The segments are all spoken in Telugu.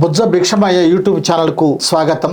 బుజ్జ భిక్షమయ్య యూట్యూబ్ ఛానల్కు స్వాగతం.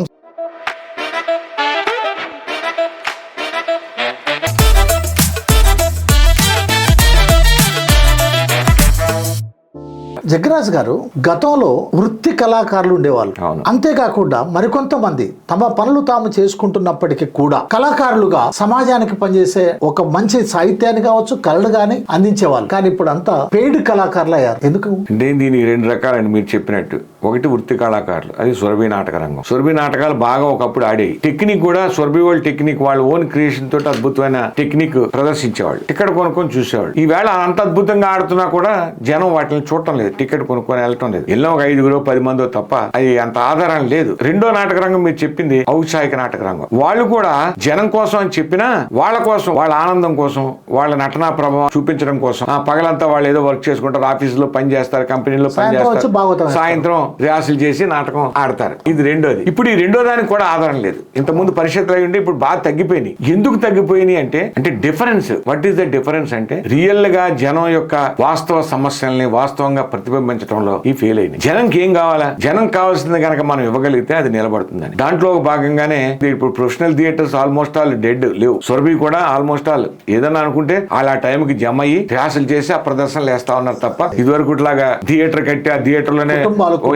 జగ్గరాజు గారు గతంలో వృత్తి కళాకారులు ఉండేవాళ్ళు. అంతేకాకుండా మరికొంతమంది తమ పనులు తాము చేసుకుంటున్నప్పటికీ కూడా కళాకారులుగా సమాజానికి పనిచేసే ఒక మంచి సాహిత్యాన్ని కావచ్చు కళలు గాని అందించేవాళ్ళు. కానీ ఇప్పుడు అంతా పెయిడ్ కళాకారులు అయ్యారు. ఎందుకు? అంటే దీనికి రెండు రకాలండి మీరు చెప్పినట్టు. ఒకటి వృత్తి కళాకారులు అది సురభి నాటక రంగం. సురభి నాటకాలు బాగా ఒకప్పుడు ఆడేవి. టెక్నిక్ కూడా సురభి వాళ్ళ టెక్నిక్ వాళ్ళ ఓన్ క్రియేషన్ తోటి అద్భుతమైన టెక్నిక్ ప్రదర్శించేవాళ్ళు. టికెట్ కొనుక్కొని చూసేవాళ్ళు. ఈవేళ అంత అద్భుతంగా ఆడుతున్నా కూడా జనం వాటిని చూడటం లేదు. టికెట్ కొనుక్కొని వెళ్ళటం లేదు. ఎన్నో ఒక ఐదుగురు పది మందో తప్ప అది అంత ఆధారం లేదు. రెండో నాటక రంగం మీరు చెప్పింది ఔత్సాహిక నాటక రంగం. వాళ్ళు కూడా జనం కోసం అని చెప్పినా వాళ్ళ కోసం వాళ్ళ ఆనందం కోసం వాళ్ళ నటనా ప్రభావం చూపించడం కోసం ఆ పగలంతా వాళ్ళు ఏదో వర్క్ చేసుకుంటారు ఆఫీసులో పని చేస్తారు కంపెనీలో పని చేస్తారు సాయంత్రం రిహార్సల్ చేసి నాటకం ఆడతారు. ఇది రెండోది. ఇప్పుడు ఈ రెండో దానికి కూడా ఆధారం లేదు. ఇంత ముందు పరిషత్తులు అయి ఉండి ఇప్పుడు బాగా తగ్గిపోయినాయి. ఎందుకు తగ్గిపోయినాయి అంటే అంటే difference what is the difference అంటే రియల్గా జనం యొక్క వాస్తవ సమస్యల్ని వాస్తవంగా ప్రతిబింబించడంలో ఈ ఫెయిల్ అయింది జనంకి ఏం కావాలా? జనం కావాల్సింది కనుక మనం ఇవ్వగలిగితే అది నిలబడుతుందని. దాంట్లో భాగంగానే ఇప్పుడు professional theatres almost all dead లేవు. సురభి కూడా ఆల్మోస్ట్ ఆల్ ఏదన్నా అనుకుంటే వాళ్ళు ఆ టైంకి జమ అయ్యి రిహార్సల్ చేసి ఆ ప్రదర్శనలు వేస్తా ఉన్నారు తప్ప ఇదివరకు ఇట్లాగా థియేటర్ కట్టి ఆ థియేటర్లోనే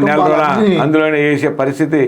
నెల రోజుల అందులోనే వేసే పరిస్థితి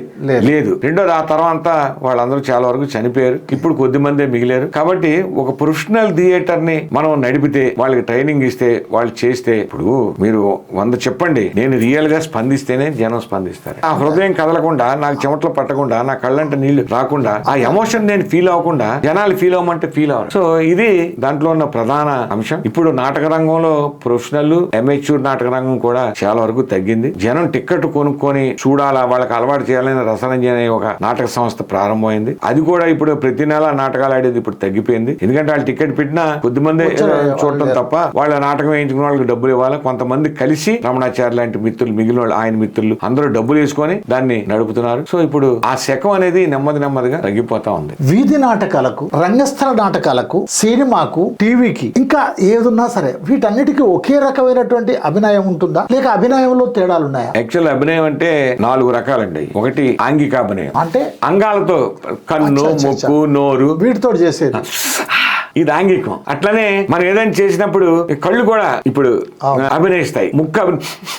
లేదు. రెండోది ఆ తర్వాత వాళ్ళందరూ చాలా వరకు చనిపోయారు. ఇప్పుడు కొద్ది మందే మిగిలారు. కాబట్టి ఒక ప్రొఫెషనల్ థియేటర్ని మనం నడిపితే వాళ్ళకి ట్రైనింగ్ ఇస్తే వాళ్ళు చేస్తే ఇప్పుడు మీరు వంద చెప్పండి నేను రియల్గా స్పందిస్తేనే జనం స్పందిస్తారు. ఆ హృదయం కదలకుండా నాకు చెమటలు పట్టకుండా నా కళ్ళంట నీళ్ళు రాకుండా ఆ ఎమోషన్ నేను ఫీల్ అవ్వకుండా జనాలు ఫీల్ అవ్వమంటే ఫీల్ అవ్వరు. సో ఇది దాంట్లో ఉన్న ప్రధాన అంశం. ఇప్పుడు నాటక రంగంలో ప్రొఫెషనల్ ఎమ్మెచ్యూర్ నాటక రంగం కూడా చాలా వరకు తగ్గింది. జనం టికెట్ కొనుక్కొని చూడాలా వాళ్ళకి అలవాటు చేయాలని రసరంజన్ అనే ఒక నాటక సంస్థ ప్రారంభమైంది. అది కూడా ఇప్పుడు ప్రతి నెల నాటకాలు ఆడేది ఇప్పుడు తగ్గిపోయింది. ఎందుకంటే వాళ్ళు టికెట్ పెట్టినా కొద్ది మంది వచ్చే చూడటం తప్ప వాళ్ళ నాటకం వేయించుకున్న వాళ్ళకి డబ్బులు ఇవ్వాలి. కొంతమంది కలిసి రమణాచార్య లాంటి మిత్రులు మిగిలిన వాళ్ళు ఆయన మిత్రులు అందరూ డబ్బులు వేసుకొని దాన్ని నడుపుతున్నారు. సో ఇప్పుడు ఆ శకం అనేది నెమ్మది నెమ్మదిగా తగ్గిపోతా ఉంది. వీధి నాటకాలకు రంగస్థల నాటకాలకు సినిమాకు టీవీకి ఇంకా ఏదున్నా సరే వీటన్నిటికీ ఒకే రకమైనటువంటి అభినయం ఉంటుందా? లేక అభినయంలో తేడాలు ఉన్నాయా? యాక్చువల్ అభినయం అంటే నాలుగు రకాలండి. ఒకటి ఆంగిక అభినయం. అంటే? అంగాలతో కన్ను. ముక్కు నోరు. వీటితో చేసేది. ఇది ఆంగికం అట్లనే మనం ఏదైనా చేసినప్పుడు కళ్ళు కూడా ఇప్పుడు. అభినయిస్తాయి. ముక్కు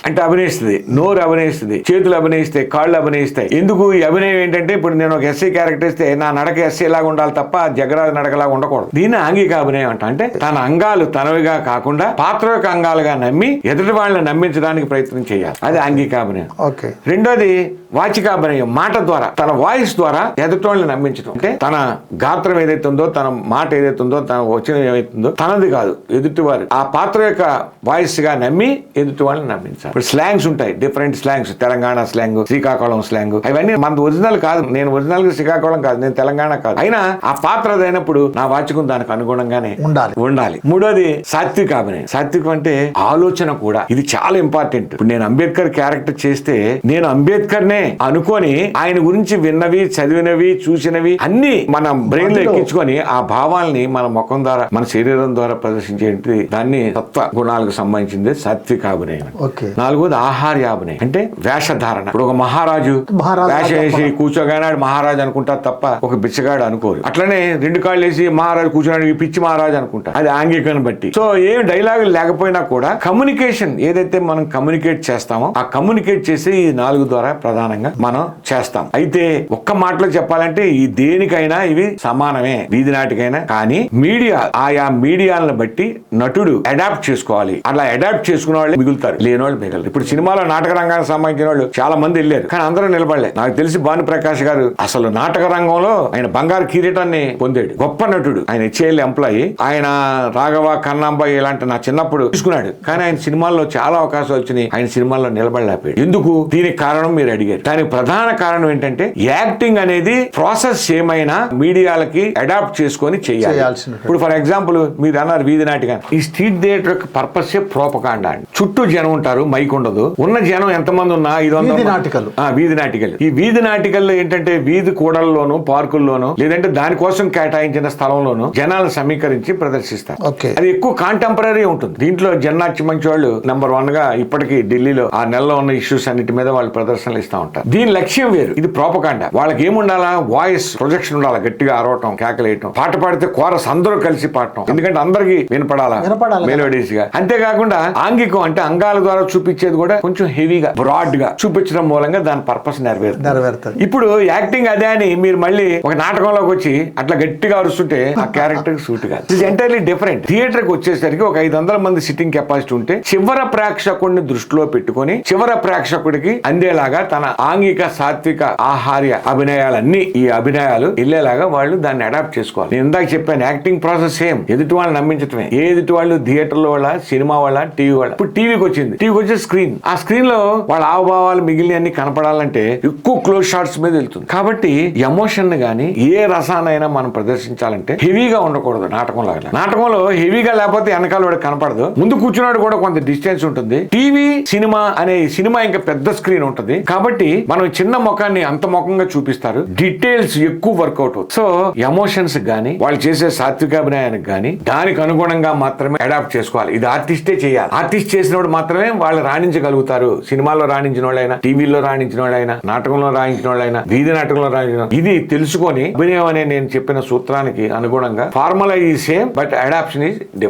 అంటే అభినయిస్తుంది. నోరు అభినయిస్తుంది. చేతులు అభినయిస్తాయి. కాళ్ళు అభినయిస్తాయి. ఎందుకు ఈ అభినయం ఏంటంటే ఇప్పుడు నేను ఒక ఎస్సీ క్యారెక్టర్ ఇస్తే నా నడక ఎస్సీ లాగా ఉండాలి తప్ప జగరాజు నడకలాగా ఉండకూడదు. దీన్ని ఆంగిక అభినయం అంట. అంటే తన అంగాలు తనవిగా కాకుండా పాత్ర యొక్క అంగాలుగా నమ్మి ఎదుటి వాళ్ళని నమ్మించడానికి ప్రయత్నం చేయాలి. అది ఆంగిక అభినయం. ఓకే. రెండోది వాచికాభినయం మాట ద్వారా తన వాయిస్ ద్వారా ఎదుటోళ్ళని నమ్మించడం అంటే తన గాత్రం ఏదైతే ఉందో తన మాట ఏదైతే ఉందో తన వచనం ఏదైతుందో తనది కాదు ఎదుటి వారు ఆ పాత్ర యొక్క వాయిస్గా నమ్మి ఎదుటి వాళ్ళని నమ్మించాలి. ఇప్పుడు స్లాంగ్స్ ఉంటాయి different slangs Telangana slang Srikakulam slang. అవన్నీ మన ఒరిజినల్ కాదు నేను ఒరిజినల్గా శ్రీకాకుళం కాదు నేను తెలంగాణ కాదు. అయినా ఆ పాత్ర అదైనప్పుడు నా వాచకం దానికి అనుగుణంగానే ఉండాలి. ఉండాలి. మూడోది సాత్విక అభినయం. సాత్వికం అంటే ఆలోచన కూడా. ఇది చాలా ఇంపార్టెంట్ ఇప్పుడు నేను అంబేద్కర్ క్యారెక్టర్ చేస్తే నేను అంబేద్కర్ నే అనుకొని ఆయన గురించి విన్నవి చదివినవి చూసినవి అన్ని మన బ్రెయిన్లో ఎక్కించుకొని ఆ భావాల్ని మన ముఖం ద్వారా మన శరీరం ద్వారా ప్రదర్శించేది దాన్ని తత్వ గుణాలకు సంబంధించింది సాత్విక అభినయం. ఓకే. నాలుగోది ఆహార్య అభినయం. అంటే వేషధారణ. ఇప్పుడు ఒక మహారాజు వేషం వేసి. కూర్చోగానే మహారాజు అనుకుంటారు తప్ప ఒక బిచ్చగాడు అనుకోరు. అట్లనే రెండు కాళ్ళు వేసి మహారాజు కూర్చోడానికి ఈ పిచ్చి మహారాజు అనుకుంటారు అది ఆంగికను బట్టి. సో ఏం డైలాగులు లేకపోయినా కూడా కమ్యూనికేషన్ ఏదైతే మనం కమ్యూనికేట్ చేస్తామో ఆ కమ్యూనికేట్ చేసి ఈ నాలుగు ద్వారా సమానంగా మనం చేస్తాం. అయితే ఒక్క మాటలో చెప్పాలంటే ఈ దేనికైనా ఇవి సమానమే వీధి నాటికైనా. కానీ మీడియా ఆయా మీడియాలను బట్టి నటుడు అడాప్ట్ చేసుకోవాలి. అలా అడాప్ట్ చేసుకున్న వాళ్ళు మిగులుతారు. లేని వాళ్ళు మిగలరు. ఇప్పుడు సినిమాలో నాటక రంగానికి సంబంధించిన వాళ్ళు చాలా మంది వెళ్ళారు. కానీ అందరూ నిలబడలే. నాకు తెలిసి భాను ప్రకాష్ గారు అసలు నాటక రంగంలో ఆయన బంగారు కిరీటాన్ని పొందాడు. గొప్ప నటుడు. ఆయన హెచ్ఏఎల్ ఎంప్లాయీ ఆయన రాఘవ కన్నాంబ ఇలాంటి నా చిన్నప్పుడు తీసుకున్నాడు. కానీ ఆయన సినిమాల్లో చాలా అవకాశాలు వచ్చినాయి. ఆయన సినిమాల్లో నిలబడలేకపోయాడు. ఎందుకు? దీనికి కారణం మీరు అడిగారు. దానికి ప్రధాన కారణం ఏంటంటే యాక్టింగ్ అనేది ప్రాసెస్ ఏమైనా మీడియాలకి అడాప్ట్ చేసుకొని చేయాలి. ఇప్పుడు ఫర్ ఎగ్జాంపుల్ మీరు అన్నారు వీధి నాటిక. ఈ స్ట్రీట్ థియేటర్ పర్పస్ ప్రోపకాండ అండి. చుట్టూ జనం ఉంటారు మైక్ ఉండదు. ఉన్న జనం ఎంతమంది ఉన్నా ఐదు వందల నాటికలు. వీధి నాటికలు. ఈ వీధి నాటికల్లో ఏంటంటే వీధి కూడల్లోను పార్కుల్లోను లేదంటే దానికోసం కేటాయించిన స్థలంలోను జనాలను సమీకరించి ప్రదర్శిస్తారు. అది ఎక్కువ కాంటెంపరీ ఉంటుంది. దీంట్లో జన్నాచి మంచి వాళ్ళు నెంబర్ వన్గా ఇప్పటికీ ఢిల్లీలో ఆ నెలలో ఉన్న ఇష్యూస్ అన్నిటి మీద వాళ్ళు ప్రదర్శనలు ఇస్తా ఉంటారు. దీని లక్ష్యం వేరు. ఇది ప్రోపకాండ వాళ్ళకి ఏముండాలా వాయిస్ ప్రొజెక్షన్ ఉండాలా? గట్టిగా అరవటం కేకలేయటం. పాట పాడితే కోరస్ అందరూ కలిసి పాడటం. ఎందుకంటే అందరికి వినపడాలా? వినపడాలి కదా. మెలోడీస్గా. అంతేకాకుండా ఆంగికం అంటే అంగాల ద్వారా చూపించేది కూడా కొంచెం హెవీగా బ్రాడ్గా చూపించడం మూలంగా దాని పర్పస్ నెరవేరుతుంది. నెరవేరుతుంది. ఇప్పుడు యాక్టింగ్ అదే అని మీరు మళ్ళీ ఒక నాటకంలోకి వచ్చి అట్లా గట్టిగా అరుస్తుంటే ఆ క్యారెక్టర్ సూట్ కాదు. ఇట్ ఎంటైర్లీ డిఫరెంట్ థియేటర్కి వచ్చేసరికి ఒక ఐదు వందల మంది సిట్టింగ్ కెపాసిటీ ఉంటే చివర ప్రేక్షకుడిని దృష్టిలో పెట్టుకొని చివర ప్రేక్షకుడికి అందేలాగా తన ఆంగిక సాత్విక ఆహార్య అభినయాలన్నీ ఈ అభినయాలు వెళ్ళేలాగా వాళ్ళు దాన్ని అడాప్ట్ చేసుకోవాలి. నేను ఇందాక చెప్పాను యాక్టింగ్ ప్రాసెస్ సేమ్ ఎదుటి వాళ్ళని నమ్మించటమే. ఎదుటి వాళ్ళు థియేటర్లో వాళ్ళ సినిమా వాళ్ళ టీవీ వాళ్ళ? ఇప్పుడు టీవీకి వచ్చింది. టీవీకి వచ్చే స్క్రీన్ ఆ స్క్రీన్లో వాళ్ళ హావభావాలు మిగిలిన అన్ని కనపడాలంటే ఎక్కువ క్లోజ్ షాట్స్ మీద వెళ్తుంది. కాబట్టి ఎమోషన్ గానీ ఏ రసానైనా మనం ప్రదర్శించాలంటే హెవీగా ఉండకూడదు నాటకం లాగా. నాటకంలో హెవీగా లేకపోతే వెనకాల వాడు కనపడదు. ముందు కూర్చున్నాడు కూడా కొంత డిస్టెన్స్ ఉంటుంది. టీవీ సినిమా అనే సినిమా ఇంకా పెద్ద స్క్రీన్ ఉంటుంది. కాబట్టి మనం చిన్న ముఖాన్ని అంత ముఖంగా చూపిస్తారు. డీటెయిల్స్ ఎక్కువ వర్కౌట్ సో ఎమోషన్స్ గానీ వాళ్ళు చేసే సాత్వికాభినయానికి గానీ దానికి అనుగుణంగా మాత్రమే అడాప్ట్ చేసుకోవాలి. ఇది ఆర్టిస్టే చేయాలి. ఆర్టిస్ట్ చేసినప్పుడు మాత్రమే వాళ్ళు రాణించగలుగుతారు. సినిమాలో రాణించిన వాళ్ళైనా టీవీలో రాణించిన వాళ్ళైనా నాటకంలో రాణించిన వాళ్ళైనా వీధి నాటకంలో రాణించిన ఇది తెలుసుకొని అభినయం అనే నేను చెప్పిన సూత్రానికి అనుగుణంగా ఫార్ములా ఈ same but adaptation is different